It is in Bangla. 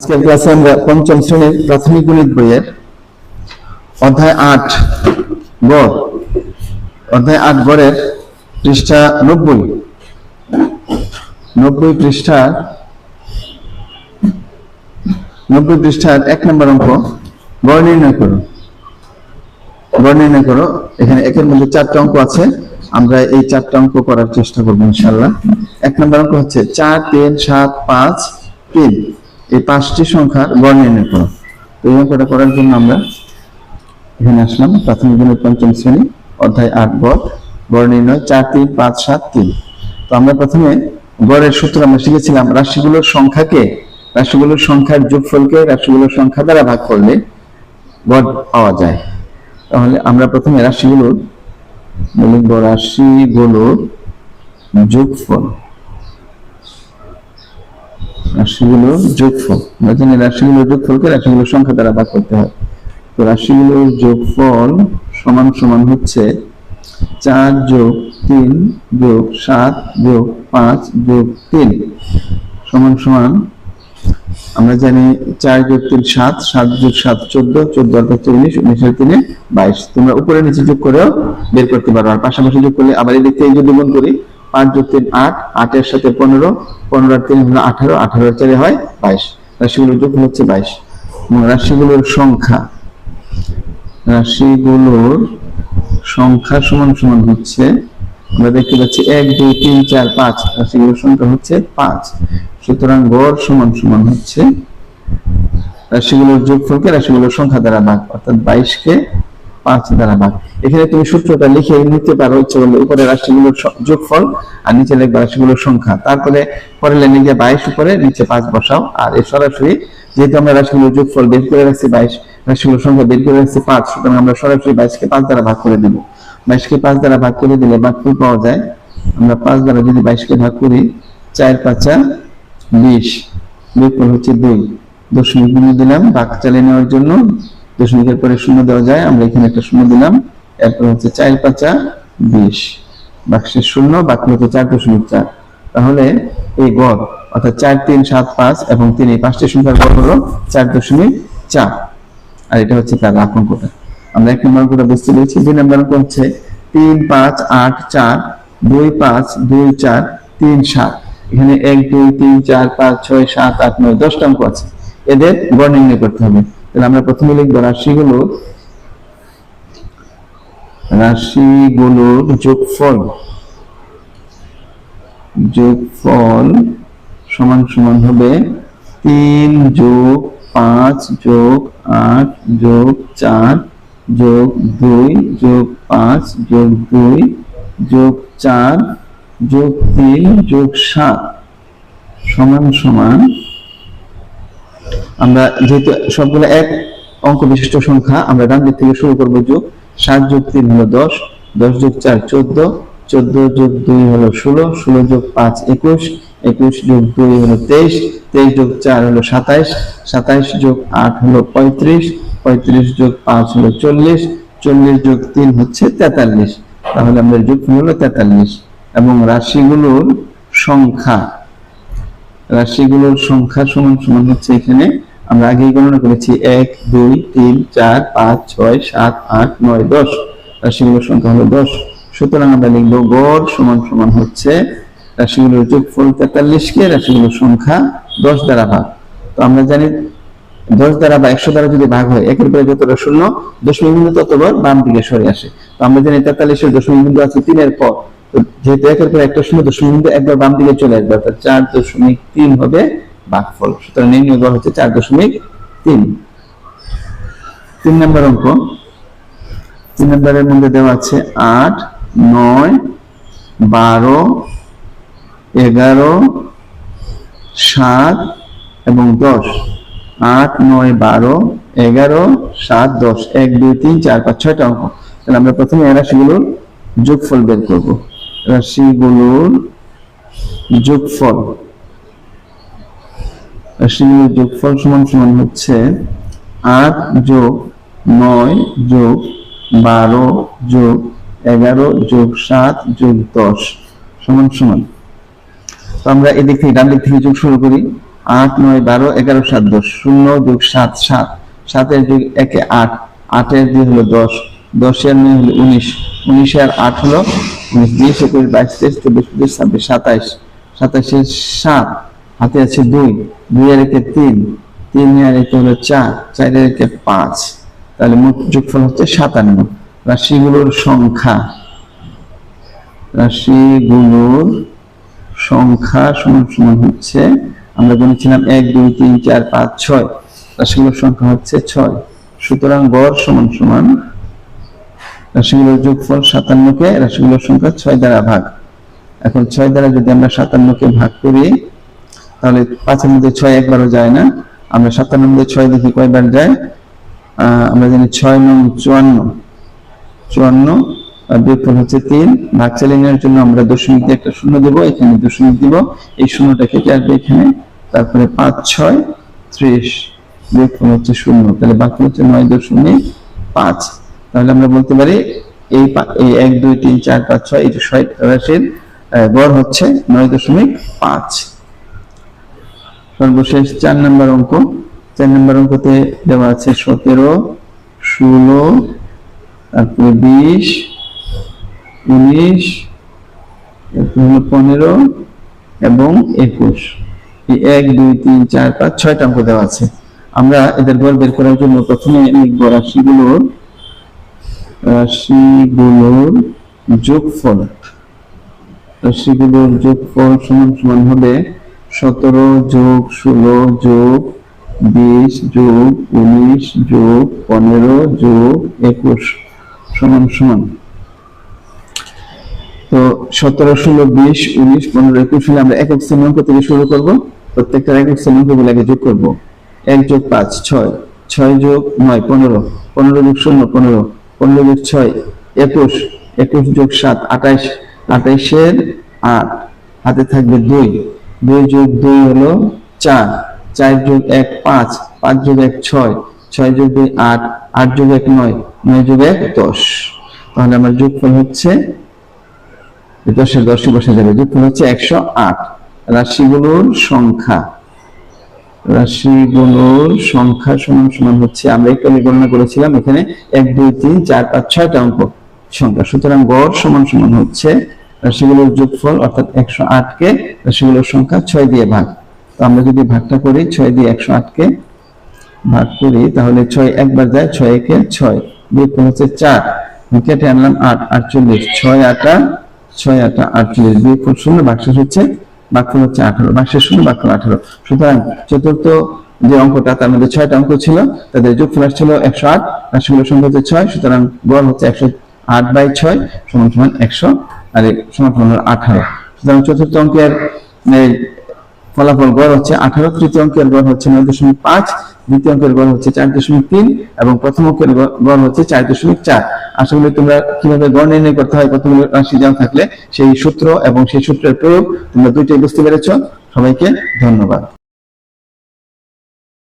আজকের ক্লাসে আমরা পঞ্চম শ্রেণির প্রাথমিক গণিত বইয়ের অধ্যায় আট গড়, অধ্যায় আট গড়ের পৃষ্ঠা নব্বই। নব্বই পৃষ্ঠার নব্বই পৃষ্ঠার এক নম্বর অঙ্ক, গড় নির্ণয় করো। গড় নির্ণয় করো, এখানে একের মধ্যে চারটা অঙ্ক আছে, আমরা এই চারটা অঙ্ক করার চেষ্টা করব ইনশাল্লাহ এক নম্বর অঙ্ক হচ্ছে চার, তিন, সাত, পাঁচ, তিন। এই পাঁচটি সংখ্যার গড় নির্ণয় করো তো এই অঙ্কটা করার জন্য আমরা এখানে আসলাম। প্রাথমিক গণিত পঞ্চম শ্রেণি, অধ্যায় আট, গড়। গড় নির্ণয় চার, তিন, পাঁচ, সাত, তিন। তো আমরা প্রথমে গড়ের সূত্র আমরা শিখেছিলাম, রাশিগুলোর সংখ্যাকে, রাশিগুলোর সংখ্যার যোগফলকে রাশিগুলোর সংখ্যা দ্বারা ভাগ করলে গড় পাওয়া যায়। তাহলে আমরা প্রথমে রাশিগুলোর লিখব রাশিগুলোর যোগফল রাশিগুলোর যোগফল। আমরা জানি রাশিগুলোর যোগফলকে রাশিগুলোর সংখ্যা দ্বারা ভাগ করতে হয়। তো রাশিগুলোর যোগফল সমান সমান হচ্ছে চার যোগ তিন যোগ সাত যোগ পাঁচ যোগ তিন। সমান সমান আমরা জানি চার যোগ তিন সাত সাত যোগ সাত চোদ্দ চোদ্দ আর পাঁচ উনিশের তিনে বাইশ। তোমরা উপরে নিচে যোগ করেও বের করতে পারো। আর পাশাপাশি যোগ করলে আবার এদিক থেকে যদি গুণ করি পাঁচ যোগ তিন আট, আটের সাথে পনেরো পনেরো আর তিন হলো আঠারো আঠারো চারে হয় বাইশ। রাশিগুলোর যোগ হচ্ছে বাইশ। রাশিগুলোর সংখ্যা রাশিগুলোর সংখ্যা সমান সমান হচ্ছে, আমরা দেখতে পাচ্ছি এক, দুই, তিন, চার, পাঁচ, রাশিগুলোর সংখ্যা হচ্ছে পাঁচ। সুতরাং গড় সমান সমান হচ্ছে, রাশিগুলোর যোগফলকে রাশিগুলোর সংখ্যা দ্বারা ভাগ, অর্থাৎ বাইশ কে পাঁচ দ্বারা ভাগ। এখানে তুমি সূত্রটা লিখে নিতে পারো ইচ্ছে করলে উপরে রাশিগুলোর যোগফল আর নিচে লিখবে রাশিগুলোর সংখ্যা। তারপরে পরে লাইনে গিয়ে বাইশ উপরে, নিচে পাঁচ বসাও। আর এর সরাসরি যেহেতু আমরা রাশিগুলোর যোগফল বের করে রাখছি, বাইশ, রাশিগুলোর সংখ্যা বের করে রাখছি পাঁচ, সুতরাং আমরা সরাসরি বাইশকে পাঁচ দ্বারা ভাগ করে দিব। বাইশকে পাঁচ দ্বারা ভাগ করে দিলে ভাগফল পাওয়া যায়? আমরা পাঁচ দ্বারা যদি বাইশকে ভাগ করি, চার পাঁচা বিশ বিয়োগফল হচ্ছে দুই। দশমিক বিন্দু দিলাম ভাগ চালিয়ে নেওয়ার জন্য দশমিকের পরে শূন্য দেওয়া যায়, আমরা এখানে একটা শূন্য দিলাম। এরপর হচ্ছে চার পাঁচা বিশ। বাক্সের শূন্য বাকি হচ্ছে চার দশমিক চার। তাহলে এই গড়, অর্থাৎ চার, তিন, সাত, পাঁচ এবং তিন, এই পাঁচটি সংখ্যার গড় হলো চার দশমিক চার। আর এটা হচ্ছে তার অঙ্কটা। আমরা এক নম্বর অঙ্কটা বুঝতে পেরেছি। দুই নম্বর অঙ্ক হচ্ছে তিন, পাঁচ, আট, চার, দুই, পাঁচ, দুই, চার, তিন, সাত। এখানে এক, দুই, তিন, চার, পাঁচ, ছয়, সাত, আট, নয়, দশটা অঙ্ক আছে। এদের গড় নির্ণয় করতে হবে। তাহলে আমরা প্রথমে লিখব রাশিগুলো। রাশিগুলোর যোগফল। যোগফল সমান সমান হবে তিন যোগ পাঁচ যোগ আট যোগ চার যোগ দুই যোগ পাঁচ যোগ দুই যোগ চার যোগ তিন যোগ সাত সমান সমান আমরা যেহেতু সবগুলো এক অঙ্ক বিশিষ্ট সংখ্যা, আমরা ডান দিক থেকে শুরু করব যোগ। সাত যোগ তিন হলো দশ দশ যোগ চার চোদ্দ চোদ্দ যোগ দুই হলো ষোলো ষোলো যোগ পাঁচ একুশ একুশ যোগ দুই হলো তেইশ তেইশ যোগ চার হলো সাতাইশ সাতাইশ যোগ আট হলো পঁয়ত্রিশ পঁয়ত্রিশ যোগ পাঁচ হলো চল্লিশ চল্লিশ যোগ তিন হচ্ছে তেতাল্লিশ। তাহলে আমাদের যোগ হলো তেতাল্লিশ এবং রাশিগুলোর সংখ্যা। রাশিগুলোর সংখ্যা সমান সমান হচ্ছে এখানে। আমরা আগেই গণনা করেছি, এক, দুই, তিন, চার, পাঁচ, ছয়, সাত, আট, নয়, দশ। রাশিগুলোর সংখ্যা হলো দশ। সুতরাং আমরা লিখব গড় সমান সমান হচ্ছে রাশিগুলোর যোগফল তেতাল্লিশকে, রাশিগুলোর সংখ্যা দশ দ্বারা ভাগ। তো আমরা জানি দশ দ্বারা বা একশো দ্বারা যদি ভাগ হয়, একের পরে যতটা শূন্য, দশমিক বিন্দু ততবার বাম দিকে সরে আসে। তো আমরা জানি তেতাল্লিশের দশমিক বিন্দু আছে তিনের পর। যেহেতু একের পর একটা শূন্য দশমিক বিন্দু একবার বাম দিকে চলে আসবে, অর্থাৎ চার দশমিক তিন হবে ভাগফল সুতরাং নির্ণয় হচ্ছে চার দশমিক তিন। তিন নম্বর অঙ্ক। তিন নম্বরের মধ্যে দেওয়া আছে আট, নয়, বারো, এগারো, সাত এবং দশ। আট, নয়, বারো, এগারো, সাত, দশ। এক, দুই, তিন, চার, পাঁচ, ছয়টা অঙ্ক। তাহলে আমরা প্রথমে এই রাশিগুলোর যোগফল বের করব। রাশিগুলোর যোগফল। রাশিগুলোর যোগফল সমান সমান হচ্ছে আট যোগ নয় যোগ বারো যোগ এগারো যোগ সাত যোগ দশ, সমান সমান। তো আমরা এদিক থেকে ডান দিক থেকে যোগ শুরু করি। আট, নয়, বারো, এগারো, সাত, দশ, শূন্য যোগ সাত সাত। সাতের যোগ একে আট। আটের দুই হলো দশ। দশের নয় হলো উনিশ। উনিশের আট হলো উনিশ বিশ, একুশ, বাইশ, তেইশ, চব্বিশ, পঁচিশ, ছাব্বিশ, সাতাইশ। সাত, হাতে আছে দুই। দুইয়ের একে তিন। তিন আর একে হলো চার। চারের একে পাঁচ। তাহলে মোট যোগফল হচ্ছে সাতান্ন। রাশিগুলোর সংখ্যা। রাশিগুলোর সংখ্যা সমান সমান হচ্ছে, আমরা বলেছিলাম এক, দুই, তিন, চার, পাঁচ, ছয়। রাশিগুলোর সংখ্যা হচ্ছে ছয়। সুতরাং গড় সমান সমান রাশিগুলোর যোগফল সাতান্নকে, রাশিগুলোর সংখ্যা ছয় দ্বারা ভাগ। এখন ছয় দ্বারা যদি আমরা সাতান্নকে ভাগ করি, তাহলে পাঁচের মধ্যে ছয় একবারও যায় না। আমরা সাতান্নের মধ্যে ছয় দেখি কয়বার যায়? আমরা জানি ছয় নং চুয়ান্ন। চুয়ান্ন বিয়োগফল হচ্ছে তিন। ভাগ চালিয়ে নেওয়ার জন্য আমরা দশমিক দিয়ে একটা শূন্য দেবো, এখানে দশমিক দিব। এই শূন্যটা কেটে আসবে এখানে। তারপরে পাঁচ, ছয়, ত্রিশ, বিয়োগফল হচ্ছে শূন্য। তাহলে বাকি হচ্ছে নয় দশমিক পাঁচ। তাহলে আমরা বলতে পারি এই এক, দুই, তিন, চার, পাঁচ, ছয়, এই ছয় রাশির গড় হচ্ছে নয় দশমিক পাঁচ। সর্বশেষ চার নম্বর অঙ্ক। চার নম্বর অঙ্কতে দেওয়া আছে সতেরো, ষোলো, তারপরে বিশ, উনিশ হলো পনেরো এবং একুশ। এই এক, দুই, তিন, চার, পাঁচ, ছয়টা অঙ্ক দেওয়া আছে। আমরা এদের গড় বের করার জন্য প্রথমে লিখব রাশিগুলোর রাশিগুলোর যোগফল রাশিগুলোর যোগফল সমান সমান হবে সতেরো যোগ ষোলো যোগ বিশ যোগ উনিশ যোগ পনেরো যোগ একুশ সমান সমান। তো সতেরো, ষোলো, বিশ, উনিশ, পনেরো, একুশ হলে আমরা একক শ্রেণি অঙ্ক থেকে শুরু করব। প্রত্যেকটা একক শ্রেণি আগে যোগ করব। এক যোগ পাঁচ, ছয় ছয় যোগ নয়, পনেরো পনেরো যোগ শূন্য পনেরো। পনেরো যোগ ছয়, একুশ একুশ যোগ সাত, আঠাইশ, আঠাইশের আট, হাতে থাকবে দুই। দুই যোগ দুই হলো চার চার যোগ এক পাঁচ পাঁচ যোগ এক ছয় ছয় যোগ দুই আট আট যোগ এক নয় নয় যোগ এক দশ। তাহলে আমার যোগফল হচ্ছে দশের দশে বসে যাবে, যোগফল হচ্ছে একশো আট। রাশিগুলোর সংখ্যা। রাশিগুলোর সংখ্যা সমান সমান হচ্ছে, আমরা একটু আগে গণনা করেছিলাম, এখানে এক, দুই, তিন, চার, পাঁচ, ছয়টা অঙ্ক সংখ্যা। সুতরাং গড় সমান সমান হচ্ছে রাশিগুলোর যোগফল, অর্থাৎ একশো আটকে রাশিগুলোর সংখ্যা ছয় দিয়ে ভাগ। তো আমরা যদি ভাগটা করি, ছয় দিয়ে একশো আটকে ভাগ করি, তাহলে ছয় একবার যায়, ছয় একে ছয় বিয়োগফল হচ্ছে চার। কেটে আনলাম আট, আটচল্লিশ, ছয় আটা ছয় আটা, আটচল্লিশ বিয়োগফল শূন্য বাক্সেস হচ্ছে বাক্যফল হচ্ছে আঠারো বাক্যের শূন্য বাক্য আঠারো। সুতরাং চতুর্থ যে অঙ্কটা, তার মধ্যে ছয়টা অঙ্ক ছিল, তাদের যোগফল ছিল একশো আট রাশিগুলোর সংখ্যা হচ্ছে ছয়, সুতরাং গড় হচ্ছে একশো আট বাই ছয়, সমান সমান একশো, আর সমান সমান আঠারো। সুতরাং চতুর্থ অঙ্কের ফলাফল গড় হচ্ছে আঠারো, তৃতীয় অঙ্কের গড় হচ্ছে নয় দশমিক পাঁচ দ্বিতীয় অঙ্কের গড় হচ্ছে চার দশমিক তিন এবং প্রথম অঙ্কের গড় হচ্ছে চার দশমিক চার। আশা করি তোমরা কীভাবে গড় নির্ণয় করতে হয় কতগুলো রাশি দেওয়া থাকলে সেই সূত্র এবং সেই সূত্রের প্রয়োগ তোমরা দুইটাই বুঝতে পেরেছ। সবাইকে ধন্যবাদ।